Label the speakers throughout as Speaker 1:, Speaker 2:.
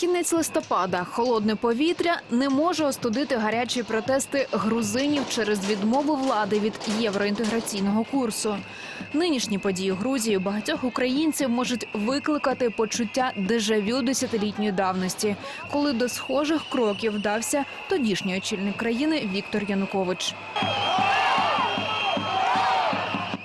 Speaker 1: Кінець листопада, холодне повітря не може остудити гарячі протести грузинів через відмову влади від євроінтеграційного курсу. Нинішні події Грузії багатьох українців можуть викликати почуття дежавю десятилітньої давності, коли до схожих кроків вдався тодішній очільник країни Віктор Янукович.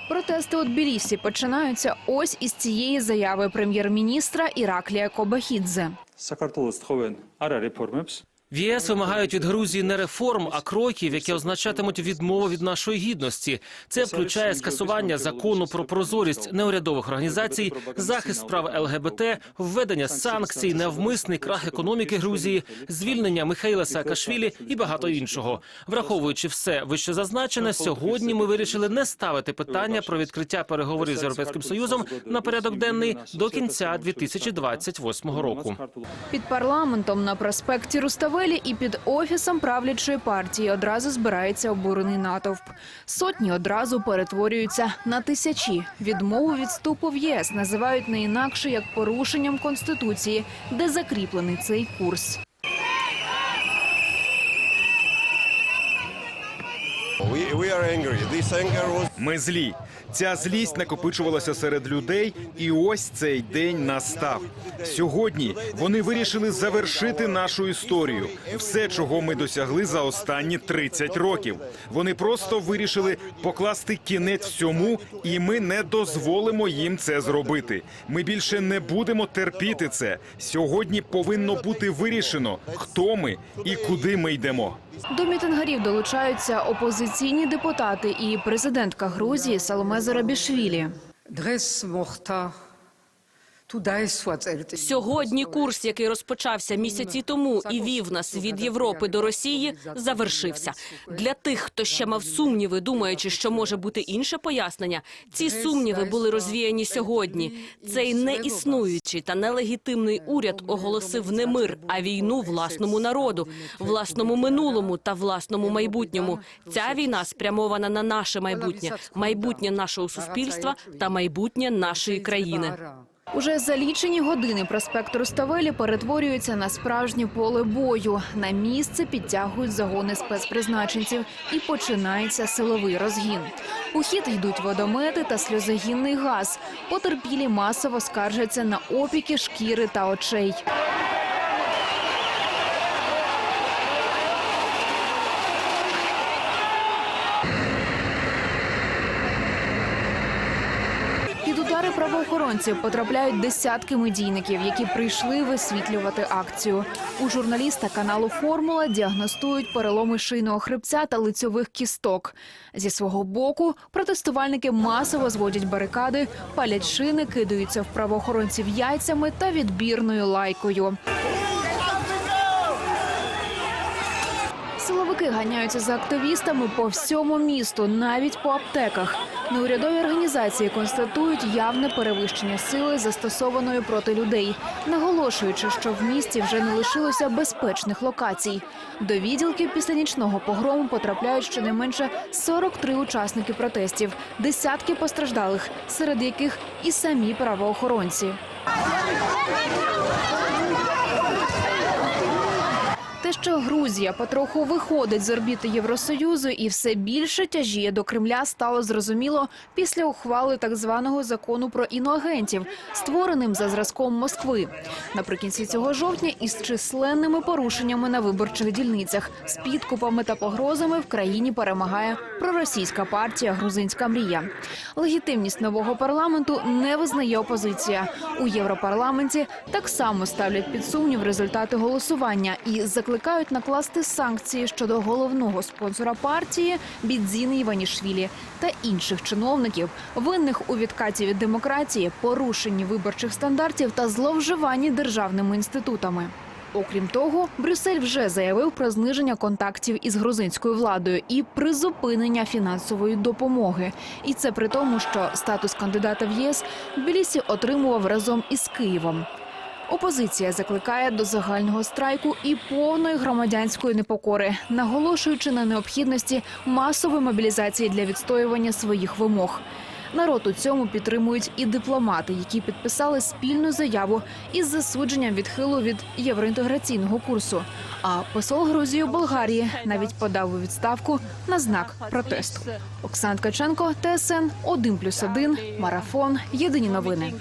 Speaker 1: Протести у Тбілісі починаються ось із цієї заяви прем'єр-міністра Іраклія Кобахідзе.
Speaker 2: საქართველოს თხოვენ არარეფორმებს
Speaker 3: В ЄС вимагають від Грузії не реформ, а кроків, які означатимуть відмову від нашої гідності. Це включає скасування закону про прозорість неурядових організацій, захист прав ЛГБТ, введення санкцій, навмисний крах економіки Грузії, звільнення Михайла Саакашвілі і багато іншого. Враховуючи все вище зазначене, сьогодні ми вирішили не ставити питання про відкриття переговорів з європейським союзом на порядок денний до кінця 2028 року.
Speaker 1: Під парламентом на проспекті Руставелі і під офісом правлячої партії одразу збирається обурений натовп. Сотні одразу перетворюються на тисячі. Відмову відступу в ЄС називають не інакше як порушенням конституції, де закріплений цей курс.
Speaker 4: Ми злі. Ця злість накопичувалася серед людей, і ось цей день настав. Сьогодні вони вирішили завершити нашу історію, все, чого ми досягли за останні 30 років. Вони просто вирішили покласти кінець всьому, і ми не дозволимо їм це зробити. Ми більше не будемо терпіти це. Сьогодні повинно бути вирішено, хто ми і куди ми йдемо.
Speaker 1: До мітингарів долучаються опозиційні депутати і президентка Грузії Саломе Зарабішвілі.
Speaker 5: Сьогодні курс, який розпочався місяці тому і вів нас від Європи до Росії, завершився. Для тих, хто ще мав сумніви, думаючи, що може бути інше пояснення, ці сумніви були розвіяні сьогодні. Цей неіснуючий та нелегітимний уряд оголосив не мир, а війну власному народу, власному минулому та власному майбутньому. Ця війна спрямована на наше майбутнє, майбутнє нашого суспільства та майбутнє нашої країни.
Speaker 1: Уже за лічені години проспект Руставелі перетворюється на справжнє поле бою. На місце підтягують загони спецпризначенців і починається силовий розгін. У хід йдуть водомети та сльозогінний газ. Потерпілі масово скаржаться на опіки шкіри та очей. Правоохоронців потрапляють десятки медійників, які прийшли висвітлювати акцію. У журналіста каналу Формула діагностують переломи шийного хребця та лицьових кісток. Зі свого боку протестувальники масово зводять барикади, палять шини, кидаються в правоохоронців яйцями та відбірною лайкою. Силовики ганяються за активістами по всьому місту, навіть по аптеках. Неурядові організації констатують явне перевищення сили, застосованої проти людей, наголошуючи, що в місті вже не лишилося безпечних локацій. До відділки після нічного погрому потрапляють щонайменше 43 учасники протестів, десятки постраждалих, серед яких і самі правоохоронці. Що Грузія потроху виходить з орбіти Євросоюзу і все більше тяжіє до Кремля, стало зрозуміло після ухвали так званого закону про іноагентів, створеним за зразком Москви. Наприкінці цього жовтня із численними порушеннями на виборчих дільницях, з підкупами та погрозами в країні перемагає проросійська партія Грузинська мрія. Легітимність нового парламенту не визнає опозиція. У Європарламенті так само ставлять під сумнів результати голосування і закликають накласти санкції щодо головного спонсора партії Бідзіни Іванішвілі та інших чиновників, винних у відкаті від демократії, порушенні виборчих стандартів та зловживанні державними інститутами. Окрім того, Брюссель вже заявив про зниження контактів із грузинською владою і призупинення фінансової допомоги. І це при тому, що статус кандидата в ЄС Тбілісі отримував разом із Києвом. Опозиція закликає до загального страйку і повної громадянської непокори, наголошуючи на необхідності масової мобілізації для відстоювання своїх вимог. Народ у цьому підтримують і дипломати, які підписали спільну заяву із засудженням відхилу від євроінтеграційного курсу. А посол Грузії у Болгарії навіть подав у відставку на знак протесту. Оксана Ткаченко, ТСН 1+,1, Марафон. Єдині новини.